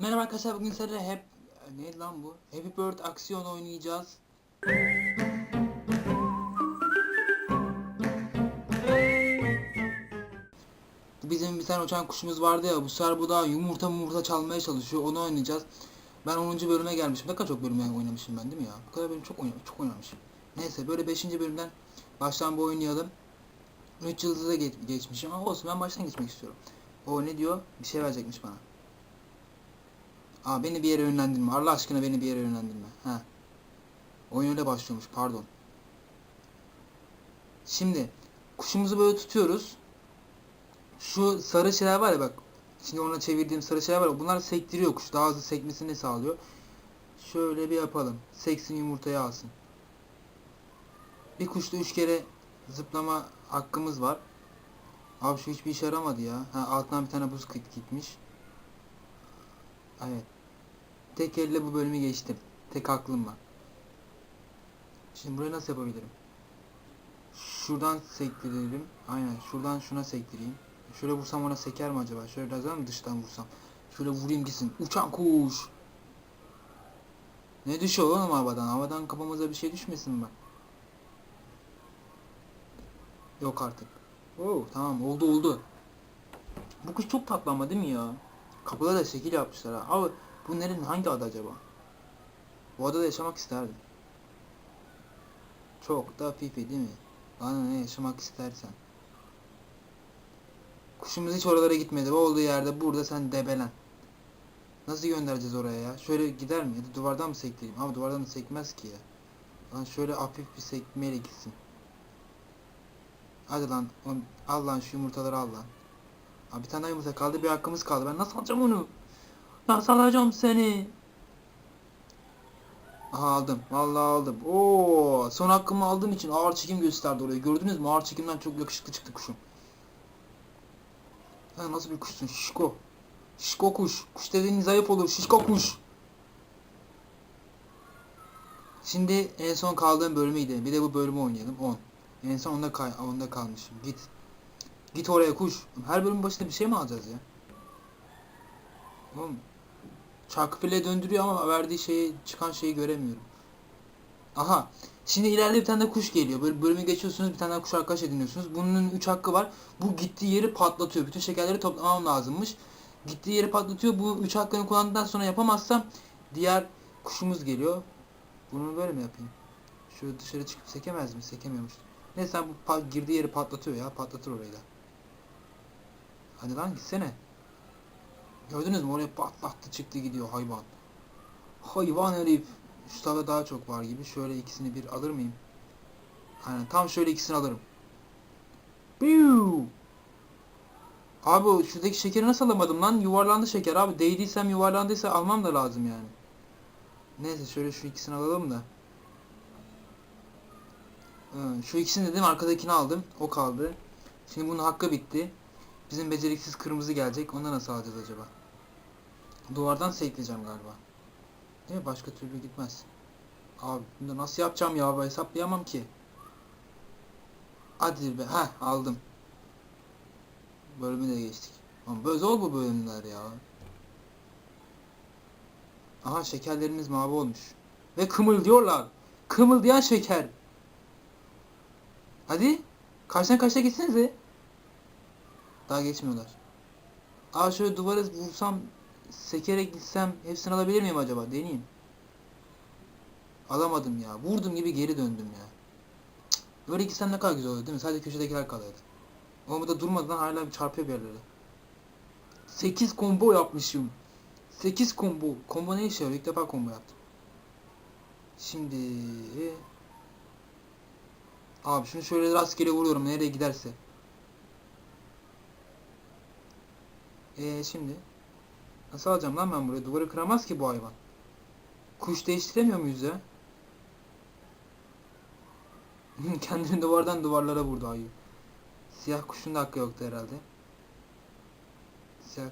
Merhaba arkadaşlar bugün sizlerle hep ne lan bu? Happy Bird aksiyon oynayacağız. Bizim bir tane uçan kuşumuz vardı ya bu sefer bu da yumurta yumurta çalmaya çalışıyor onu oynayacağız. Ben 10. bölüme gelmişim. Ne kadar çok bölüme oynamışım ben değil mi ya? Bu kadar bölüm çok oynamışım, çok oynamışım. Neyse böyle 5. bölümden baştan bu oynayalım. 3 yıldızı da geç, geçmişim ama olsun ben baştan geçmek istiyorum. O ne diyor? Bir şey verecekmiş bana. Aa beni bir yere yönlendirme. Allah aşkına beni bir yere yönlendirme. Ha. Oyun öyle başlıyormuş. Pardon. Şimdi kuşumuzu böyle tutuyoruz. Şu sarı şeyler var ya bak. Şimdi ona çevirdiğim sarı şeyler var ya. Bunlar sektiriyor kuş. Daha hızlı sekmesini sağlıyor. Şöyle bir yapalım. Seksin yumurtayı alsın. Bir kuşta üç kere zıplama hakkımız var. Abi şu hiçbir işe yaramadı ya. Ha, altından bir tane buz gitmiş. Evet. Tek elle bu bölümü geçtim. Tek aklım var. Şimdi burayı nasıl yapabilirim? Şuradan sektirelim. Aynen şuradan şuna sektireyim. Şöyle vursam ona seker mi acaba? Şöyle biraz daha mı dıştan vursam? Şöyle vurayım gitsin. Uçan kuş. Ne düşüyor oğlum havadan? Havadan kafamıza bir şey düşmesin bak. Yok artık. Oo, tamam oldu oldu. Bu kuş çok tatlı ama değil mi ya? Kapıda da şekil yapmışlar ha. Abi bu nerenin hangi ada acaba? Bu adada yaşamak isterdim. Çok da pipi değil mi? Bana ne yaşamak istersen. Kuşumuz hiç oralara gitmedi. O olduğu yerde burada sen debelen. Nasıl göndereceğiz oraya ya? Şöyle gider mi? Ya da duvardan mı sektireyim? Ama duvardan da sekmez ki ya. Lan şöyle hafif bir sekmeyle gitsin. Hadi lan. Al lan şu yumurtaları al lan. Abi bir tane yumurta kaldı. Bir hakkımız kaldı. Ben nasıl alacağım onu? Nasıl alacağım seni? Aldım. Vallahi aldım. Oo, son hakkımı aldığım için ağır çekim gösterdi oraya. Gördünüz mü? Ağır çekimden çok yakışıklı çıktı kuşum. Ha, nasıl bir kuşsun? Şişko. Şişko kuş. Kuş dediğin zayıf olur. Şişko kuş. Şimdi en son kaldığım bölüme gidelim. Bir de bu bölümü oynayalım. 10. En son onda, kay onda kalmışım. Git. Git oraya kuş. Her bölüm başında bir şey mi alacağız ya? Oğlum. Çarkı bile döndürüyor ama verdiği şeyi çıkan şeyi göremiyorum. Aha. Şimdi ileride bir tane de kuş geliyor. Böyle bölümü geçiyorsunuz bir tane kuş arkadaş ediniyorsunuz. Bunun 3 hakkı var. Bu gittiği yeri patlatıyor. Bütün şekerleri toplamam lazımmış. Gittiği yeri patlatıyor. Bu 3 hakkını kullandıktan sonra yapamazsam diğer kuşumuz geliyor. Bunu böyle mi yapayım? Şöyle dışarı çıkıp sekemez mi? Sekemiyormuş. Neyse bu girdiği yeri patlatıyor ya. Patlatır orayı da. Hadi lan gitsene. Gördünüz mü? Oraya patlattı çıktı gidiyor hayvan. Hayvan herif. Şu tavada daha çok var gibi. Şöyle ikisini bir alır mıyım? Aynen tam şöyle ikisini alırım. Biu! Abi şuradaki şekeri nasıl alamadım lan? Yuvarlandı şeker abi. Değdiysem yuvarlandıysa almam da lazım yani. Neyse şöyle şu ikisini alalım da. Ee, Şu ikisini dedim arkadakini aldım. O kaldı. Şimdi bunun hakkı bitti. Bizim beceriksiz kırmızı gelecek. Onu nasıl alacağız acaba? Duvardan sekleyeceğim galiba. Değil mi? Başka türlü gitmez. Abi bunu nasıl yapacağım ya? Ben hesaplayamam ki. Hadi be. Heh aldım. Bölümü de geçtik. Ama böyle zor bu bölümler ya. Aha şekerlerimiz mavi olmuş. Ve kımıldıyorlar. Kımıldayan şeker. Hadi. Kaçtan kaçta gitsenize. Daha geçmiyorlar. Aa şöyle duvara vursam sekerek gitsem hepsini alabilir miyim acaba? Deneyeyim. Alamadım ya. Vurdum gibi geri döndüm ya. Cık, Böyle gitsem ne kadar güzel olur değil mi? Sadece köşedekiler kalıyordu. Ama da durmadan hala bir çarpıyor bir yerlere. 8 combo yapmışım. 8 combo. Combo ne işe yarıyor? İlk defa combo yaptım. Şimdi... Abi şunu şöyle rastgele vuruyorum nereye giderse. Ee şimdi nasıl alacağım lan ben buraya? Duvarı kıramaz ki bu hayvan. Kuş değiştiremiyor muyuz ya? Kendini duvardan duvarlara vurdu ayı. Siyah kuşun da hakkı yoktu herhalde. Siyah...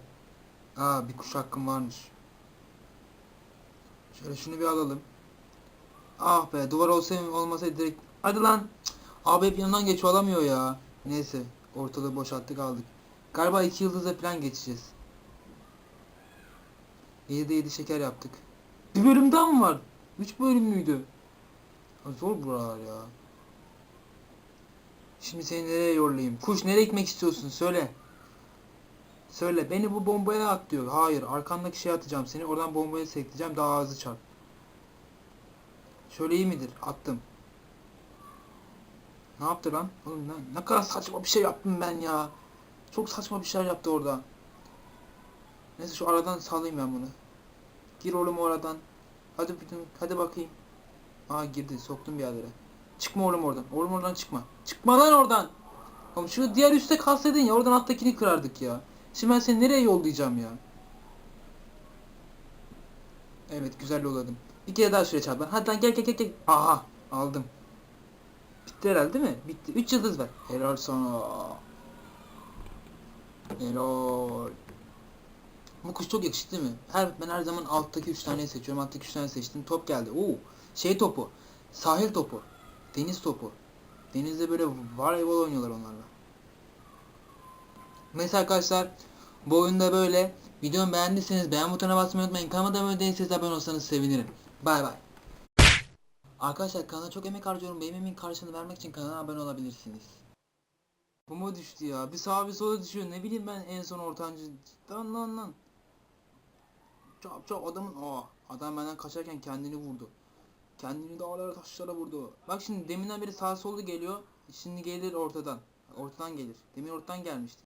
Aa bir kuş hakkım varmış. Şöyle şunu bir alalım. Ah be duvar olsaydı olmasaydı direkt... Hadi lan! Abi hep yanından geçiyor alamıyor ya. Neyse ortalığı boşalttık aldık. Galiba iki yıldızla falan geçeceğiz. 7'de 7 şeker yaptık. Bir bölüm daha mı var? 3 bölüm müydü? Zor buralar ya. Şimdi seni nereye yollayayım? Kuş nereye gitmek istiyorsun? Söyle. Söyle. Beni bu bombaya at diyor. Hayır. Arkandaki şeye atacağım seni. Oradan bombaya sekleyeceğim. Daha hızlı çarp. Şöyle iyi midir? Attım. Ne yaptı lan? Oğlum ne, ne kadar saçma bir şey yaptım ben ya. Çok saçma bir şeyler yaptı orada. Neyse şu aradan salayım ben bunu. Gir oğlum o aradan. Hadi bütün hadi bakayım. Aa girdi soktum bir yerlere. Çıkma oğlum oradan. Oğlum oradan çıkma. Çıkma lan oradan. Oğlum şu diğer üstte kalsaydın ya oradan alttakini kırardık ya. Şimdi ben seni nereye yollayacağım ya? Evet güzel yolladım. Bir kere daha çarp lan. Hadi lan gel gel gel gel. Aha aldım. Bitti herhalde değil mi? Bitti. 3 yıldız ver. Helal sana. Helal. Bu kuş çok yakışıklı değil mi? Her, ben her zaman alttaki 3 taneyi seçiyorum. Alttaki 3 tane seçtim. Top geldi. Oo, şey topu. Sahil topu. Deniz topu. Denizde böyle voleybol oynuyorlar onlarla. Neyse arkadaşlar. Bu oyunda böyle. Videomu beğendiyseniz beğen butonuna basmayı unutmayın. Kanalıma abone değilseniz abone olsanız sevinirim. Bay bay. Arkadaşlar kanala çok emek harcıyorum. Benim emeğin karşılığını vermek için kanala abone olabilirsiniz. Bu mu düştü ya? Bir sağa bir sola düşüyor. Ne bileyim ben en son ortancı. Lan lan lan. Çap çap adamın aa adam benden kaçarken kendini vurdu. Kendini dağlara taşlara vurdu. Bak şimdi deminden beri sağ solda geliyor. Şimdi gelir ortadan. Ortadan gelir. Demin ortadan gelmişti.